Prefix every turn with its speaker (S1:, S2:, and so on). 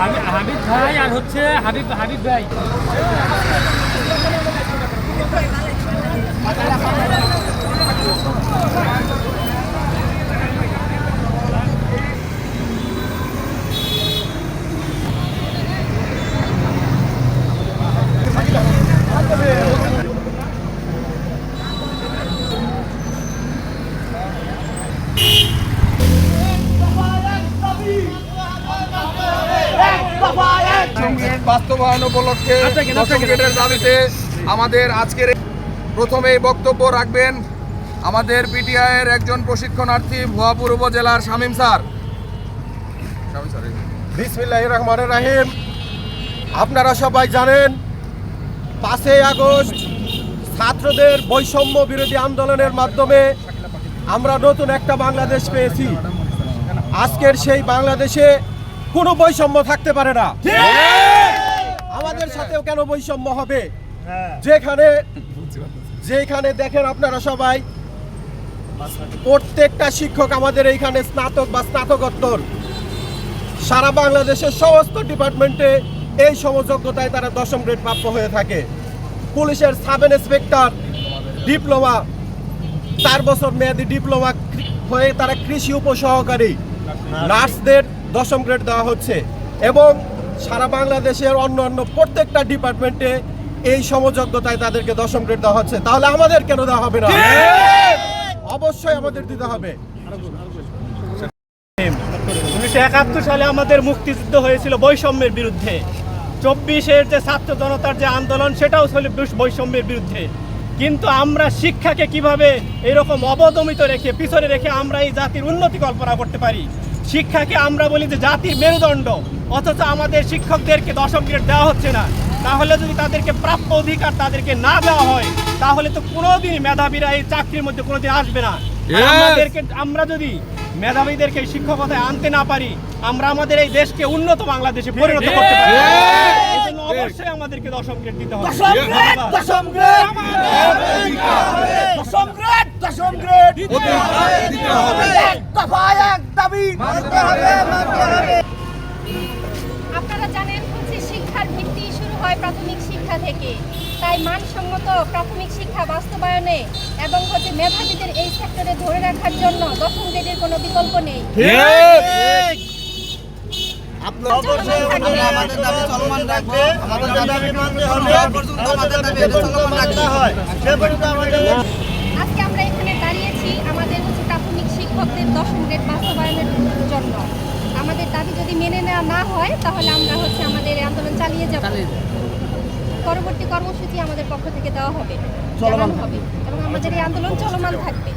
S1: হাবিব ভাই আর হচ্ছে হাবিব হাবিব ভাই।
S2: বাস্তবায়ন উপলক্ষে গেটের দাবিতে আমাদের আজকের প্রথমেই বক্তব্য রাখবেন আমাদের পিটিআইয়ের একজন প্রশিক্ষণার্থী ভুয়াপুর উপজেলার শামীম স্যার।
S3: বিসমিল্লাহ রহমান রাহিম। আপনারা সবাই জানেন পাঁচই আগস্ট ছাত্রদের বৈষম্য বিরোধী আন্দোলনের মাধ্যমে আমরা নতুন একটা বাংলাদেশ পেয়েছি। আজকের সেই বাংলাদেশে কোনো বৈষম্য থাকতে পারে না। আমাদের সাথেও কেন বৈষম্য হবে? যেখানে যেখানে দেখেন আপনারা সবাই প্রত্যেকটা শিক্ষক আমাদের এইখানে স্নাতক বা স্নাতকোত্তর। সারা বাংলাদেশের সমস্ত ডিপার্টমেন্টে এই সমযোগ্যতায় তারা দশম গ্রেড প্রাপ্য হয়ে থাকে। পুলিশের সাব ইন্সপেক্টর ডিপ্লোমা চার বছর মেয়াদি ডিপ্লোমা হয়ে তারা কৃষি উপসহকারী। নার্সদের দশম গ্রেড দেওয়া হচ্ছে। এবং সারা বাংলাদেশের অন্য অন্য প্রত্যেকটা ডিপার্টমেন্টে এই সমযোগ্যতায় তাদেরকে দশম গ্রেড দেওয়া হচ্ছে। তাহলে আমাদের কেন দেওয়া হবে না? অবশ্যই আমাদের দিতে হবে।
S4: উনিশশো একাত্তর সালে আমাদের মুক্তিযুদ্ধ হয়েছিল বৈষম্যের বিরুদ্ধে। চব্বিশের যে ছাত্র জনতার যে আন্দোলন সেটাও ছিল বৈষম্যের বিরুদ্ধে। কিন্তু আমরা শিক্ষাকে কীভাবে এরকম অবদমিত রেখে পিছনে রেখে আমরা এই জাতির উন্নতি কল্পনা করতে পারি? শিক্ষাকে আমরা বলি যে জাতির মেরুদণ্ড অথচ আমাদের শিক্ষকদেরকে দশম গ্রেড দেওয়া হচ্ছে না। তাহলে যদি তাদেরকে প্রাপ্য অধিকার তাদেরকে না দেওয়া হয় তাহলে তো কোনোদিনই মেধাবীরা এই চাকরির মধ্যে কোনোদিন আসবে না। আমাদেরকে আমরা যদি মেধাবীদেরকে শিক্ষকতায় আনতে না পারি আমরা আমাদের এই দেশকে উন্নত বাংলাদেশে পরিণত করতে পারি অবশ্যই আমাদেরকে দশম গ্রেড দিতে হবে। ধন্যবাদ।
S5: আপনারা জানেন হচ্ছে শিক্ষার ভিত্তি শুরু হয় প্রাথমিক শিক্ষা থেকে। তাই মানসম্মত প্রাথমিক শিক্ষা বাস্তবায়নে এবং হচ্ছে মেধাবীদের এই সেক্টরে ধরে রাখার জন্য দশম গ্রেডের কোনো বিকল্প নেই।
S6: অবশ্যই আমরা আমাদের দাবি চলমান রাখব। আমাদের দাবি মানতে হবে আমাদের দাবি চলমান রাখতে হয়। সে পর্যন্ত আমাদের
S5: আজকে আমরা এখানে দাঁড়িয়েছি আমাদের হচ্ছে প্রাথমিক শিক্ষকদের দশম গ্রেড বাস্তবায়নের জন্য আমাদের দাবি যদি মেনে নেওয়া না হয় তাহলে আমরা হচ্ছে আমাদের আন্দোলন চালিয়ে যাব। পরবর্তী কর্মসূচি আমাদের পক্ষ থেকে দেওয়া হবে চলমান হবে এবং আমাদের এই আন্দোলন চলমান থাকবে।